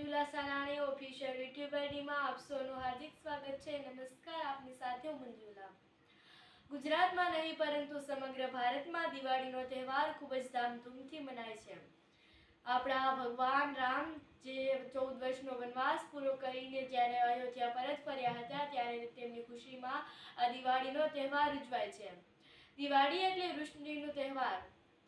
Manjula Salani official YouTube આઈડીમાં આપ સૌનું હાર્દિક સ્વાગત છે નમસ્કાર આપની સાથે હું મંજુલા. ગુજરાતમાં નહીં, પરંતુ સમગ્ર ભારતમાં દિવાળીનો તહેવાર ખૂબ જ ધામધૂમથી મનાય છે. આપણા ભગવાન રામ જે ચૌદ વર્ષનો વનવાસ પૂરો કરીને જ્યારે અયોધ્યા પરત ફર્યા હતા, ત્યારે તેમની ખુશીમાં આ દિવાળીનો તહેવાર ઉજવાય છે. દિવાળી એટલે વૃષ્ણિનો તહેવાર.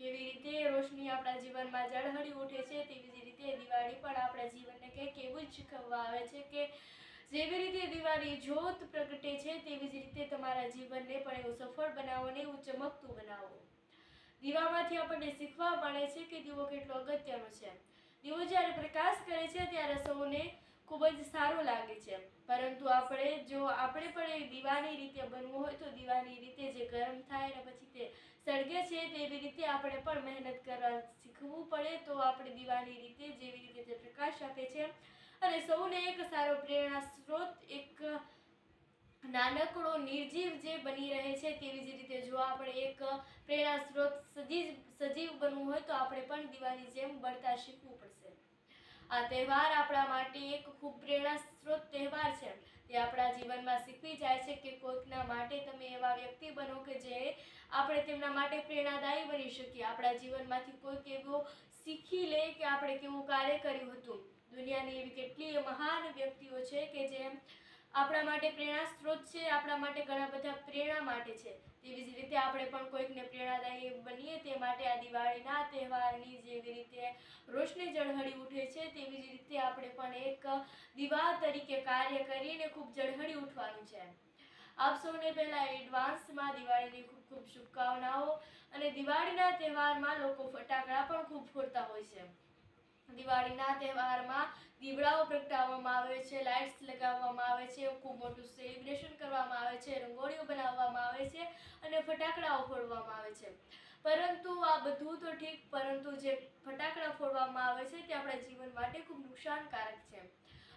કેવી રીતે રોશની આપણા જીવનમાં ઝળહળી ઉઠે છે, તેવી જ રીતે દિવાળી પણ આપણા જીવનને કંઈક એવું જ શીખવવા આવે છે કે જેવી રીતે દિવાળી જ્યોત પ્રગટે છે, તેવી જ રીતે તમારા જીવનને પણ એવું સફળ બનાવો ને એવું ચમકતું બનાવો. દીવામાંથી આપણને શીખવા મળે છે કે દીવો કેટલો અગત્યનો છે. દીવો જ્યારે પ્રકાશ કરે છે, ત્યારે સૌને ખૂબ જ સારું લાગે છે. પરંતુ આપણે, જો આપણે પણ એ દીવાની રીતે બનવું હોય, તો દીવાની રીતે જે ગરમ થાય અને પછી તે છે તેવી રીતે આપણે પણ મહેનત કરવા શીખવું પડે તો આપણે દિવાળી રીતે જેવી રીતે તે પ્રકાશ આપે છે. અને સૌને એક સારો પ્રેરણા સ્ત્રોત, એક નાનકડો નિર્જીવ જે બની રહે છે તેવી જ રીતે જો આપણે એક પ્રેરણા સ્ત્રોત સજીવ સજીવ બનવું હોય તો આપણે પણ દિવાળી જેમ બળતા શીખવું પડશે. આ તહેવાર આપણા માટે એક ખૂબ પ્રેરણા સ્ત્રોત તહેવાર છે તે આપણા જીવનમાં શીખવી જાય છે કે કોઈકના માટે તમે એવા વ્યક્તિ બનો કે જે આપણે તેમના માટે પ્રેરણાદાયી બની શકીએ. આપણા જીવનમાંથી કોઈક એવો શીખી લે કે આપણે કેવું કાર્ય કર્યું હતું. દુનિયાની એવી કેટલી મહાન વ્યક્તિઓ છે કે જે આપણા માટે પ્રેરણા સ્ત્રોત છે, આપણા માટે ઘણા બધા પ્રેરણા માટે છે. તેવી જ રીતે આપણે પણ કોઈકને પ્રેરણાદાયી બનીએ તે માટે આ દિવાળીના તહેવારની જેવી રીતે રોશની ઝળહળી ઉઠે છે, તેવી જ રીતે આપણે પણ એક દીવા તરીકે કાર્ય કરીને ખૂબ ઝળહળી ઉઠવાનું છે. આપ સૌને પહેલાં એડવાન્સમાં દિવાળીની ખૂબ ખૂબ શુભકામનાઓ અને દિવાળીના તહેવારમાં લોકો ફટાકડા પણ ખૂબ ફોડતા હોય છે. દિવાળીના તહેવારમાં દીવડાઓ પ્રગટાવવામાં આવે છે, લાઇટ્સ લગાવવામાં આવે છે, ખૂબ મોટું સેલિબ્રેશન કરવામાં આવે છે, રંગોળીઓ બનાવવામાં આવે છે અને ફટાકડાઓ ફોડવામાં આવે છે. પરંતુ આ બધું તો ઠીક, પરંતુ જે ફટાકડા ફોડવામાં આવે છે તે આપણા જીવન માટે ખૂબ નુકસાનકારક છે.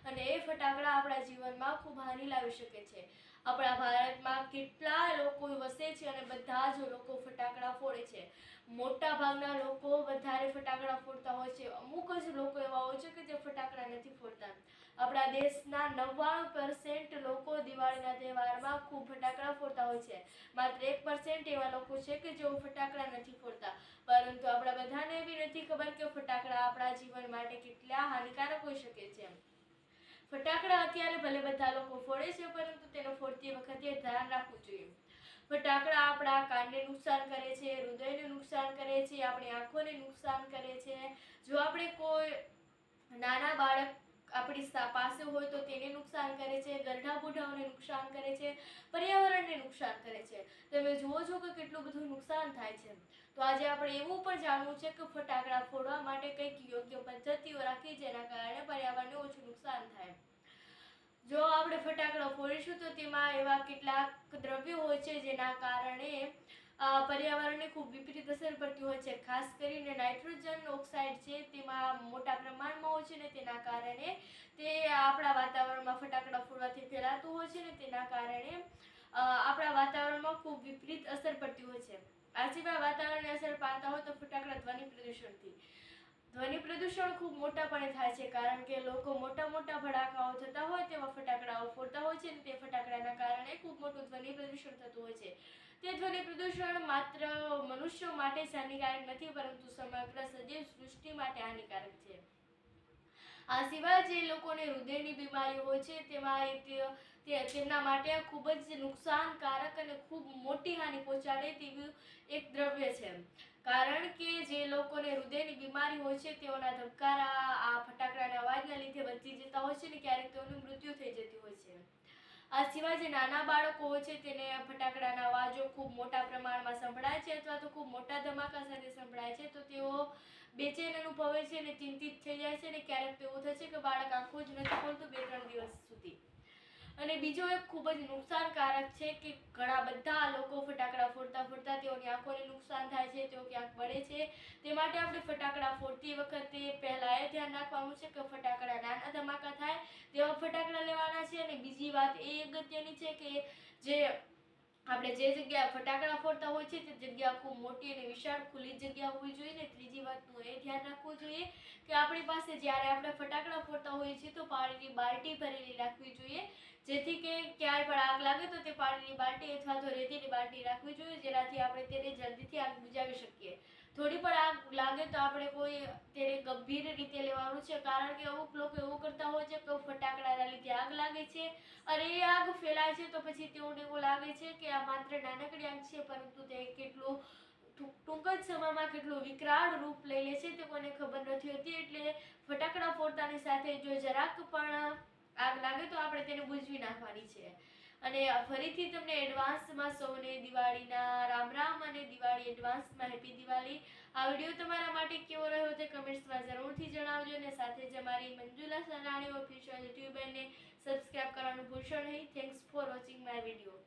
અને એ ફટાકડા આપણા જીવનમાં ખૂબ હાનિ લાવી શકે છે. આપણા ભારતમાં કેટલા લોકો વસે છે અને બધા જ લોકો ફટાકડા ફોડે છે. મોટા ભાગના લોકો વધારે ફટાકડા ફોડતા હોય છે. અમુક જ લોકો એવા હોય છે કે જે ફટાકડા નથી ફોડતા. આપણા દેશના નવ્વાણું પર્સન્ટ લોકો દિવાળીના તહેવારમાં ખૂબ ફટાકડા ફોડતા હોય છે. માત્ર એક પર્સેન્ટ એવા લોકો છે કે જેઓ ફટાકડા નથી ફોડતા. પરંતુ આપણા બધાને એવી નથી ખબર કે ફટાકડા આપણા જીવન માટે કેટલા હાનિકારક હોઈ શકે છે. ફટાકડા અત્યારે ભલે બધા લોકો ફોડે છે, પરંતુ તેનો ફોડતી વખતે ધ્યાન રાખવું જોઈએ. ફટાકડા આપણા કાનને નુકસાન કરે છે, હૃદયને નુકસાન કરે છે, આપણી આંખોને નુકસાન કરે છે. જો આપણે કોઈ નાના બાળક આપણી પાસે હોય તો તેને નુકસાન કરે છે, ગરઢા બુઢાઓને નુકસાન કરે છે, પર્યાવરણને નુકસાન કરે છે. તમે જુઓ છો કે કેટલું બધું નુકસાન થાય છે. તો આજે આપણે એવું પણ જાણવું છે કે ફટાકડા ફોડવા માટે કંઈક યોગ્ય પદ્ધતિઓ રાખી જેના કારણે પર્યાવરણને ઓછું નુકસાન થાય. ફટાકડા તો તેમાં એવા કેટલાક દ્રવ્યો હોય છે જેના કારણે પર્યાવરણને ખૂબ વિપરીત અસર પડતી હોય છે. ખાસ કરીને નાઇટ્રોજન ઓક્સાઇડ છે તેમાં મોટા પ્રમાણમાં હોય છે ને તેના કારણે તે આપણા વાતાવરણમાં ફટાકડા ફોડવાથી ફેલાતું હોય છે ને તેના કારણે આપણા વાતાવરણમાં ખૂબ વિપરીત અસર પડતી હોય છે. આ સિવાય વાતાવરણને અસર પાડતા હોય તો ફટાકડા ધ્વનિ પ્રદૂષણથી. ધ્વનિ પ્રદૂષણ ખૂબ મોટાપણે થાય છે, કારણ કે લોકો મોટા મોટા ભડાકાઓ થતા હોય, તેવા ફટાકડાઓ ફોડતા હોય છે અને તે ફટાકડાના કારણે ખૂબ મોટું ધ્વનિ પ્રદૂષણ થતું હોય છે. તે ધ્વનિ પ્રદૂષણ માત્ર મનુષ્યો માટે જ હાનિકારક નથી, પરંતુ સમગ્ર સજીવ સૃષ્ટિ માટે હાનિકારક છે. આ સિવાય જે લોકોને હૃદયની બીમારી હોય છે, તેમાં તેમના માટે ખૂબ જ નુકસાનકારક અને ખૂબ મોટી હાનિ પહોંચાડે તેવું એક દ્રવ્ય છે. કારણ કે જે લોકોને હૃદયની બીમારી હોય છે, તેઓના ધબકારા, આ ફટાકડાના અવાજના લીધે બચી જતા હોય છે ને ક્યારેક તેઓનું મૃત્યુ થઈ જતું હોય છે. આ સિવાય જે નાના બાળકો હોય છે, તેને ફટાકડાના અવાજો ખૂબ મોટા પ્રમાણમાં સંભળાય છે અથવા તો ખૂબ મોટા ધમાકા સાથે સંભળાય છે, તો તેઓ બેચેન અનુભવે છે અને ચિંતિત થઈ જાય છે અને ક્યારેક તો એવું થાય કે બાળક આંખો જ નથી ખોલતું બે ત્રણ દિવસ સુધી. અને બીજો એક ખૂબ જ નુકસાનકારક છે કે ઘણા બધા લોકો ફટાકડા ફોડતા ફોડતા તેઓની આંખોને નુકસાન થાય છે, તેઓ ક્યાંક બળે છે. તે માટે આપણે ફટાકડા ફોડતી વખતે પહેલા એ ધ્યાન રાખવાનું છે કે ફટાકડા નાના ધમાકા થાય તેવા ફટાકડા લેવાના છે અને બીજી વાત એ અગત્યની છે કે જે આપણે જે જગ્યાએ ફટાકડા ફોડતા હોય છે, તે જગ્યા ખૂબ મોટી અને વિશાળ ખુલ્લી જગ્યા હોવી જોઈએ ને ત્રીજી વાતનું એ ધ્યાન રાખવું જોઈએ કે આપણી પાસે જ્યારે આપણે ફટાકડા ફોડતા હોઈએ છીએ તો પાણીની બાલટી ભરેલી રાખવી જોઈએ. જેથી કે ક્યાંય પણ આગ લાગે તો તે પાણીની બાલટી અથવા તો રેતીની બાલટી રાખવી જોઈએ, જેનાથી આપણે તેને જલ્દીથી આગ બુજાવી શકીએ. થોડી પણ આગ લાગે તો આપણે કોઈ તેને ગંભીર રીતે લેવાનું છે, કારણ કે અમુક લોકો એવું કરતા હોય છે કે ફટાકડાના લીધે આગ લાગે છે અને એ આગ ફેલાય છે તો પછી તેઓને એવું લાગે છે કે આ માત્ર નાનકડી આગ છે, પરંતુ તે કેટલું ટૂંક જ સમયમાં કેટલું વિકરાળ રૂપ લઈ લે છે તે કોઈને ખબર નથી હોતી, એટલે ફટાકડા ફોડતાની સાથે જો જરાક પણ આગ લાગે તો આપણે તેને બુજવી નાખવાની છે. અને ફરીથી તમને એડવાન્સમાં સૌને દિવાળીના રામ રામ અને દિવાળી એડવાન્સમાં હેપી દિવાળી. આ વીડિયો તમારા માટે કેવો રહ્યો તે કમેન્ટ્સમાં જરૂરથી જણાવજો અને સાથે જ અમારી મંજુલા સરાણી ઓફિશિયલ યુટ્યુબ ચેનલને સબસ્ક્રાઇબ કરવાનું ભૂલશો નહીં. Thanks for watching my video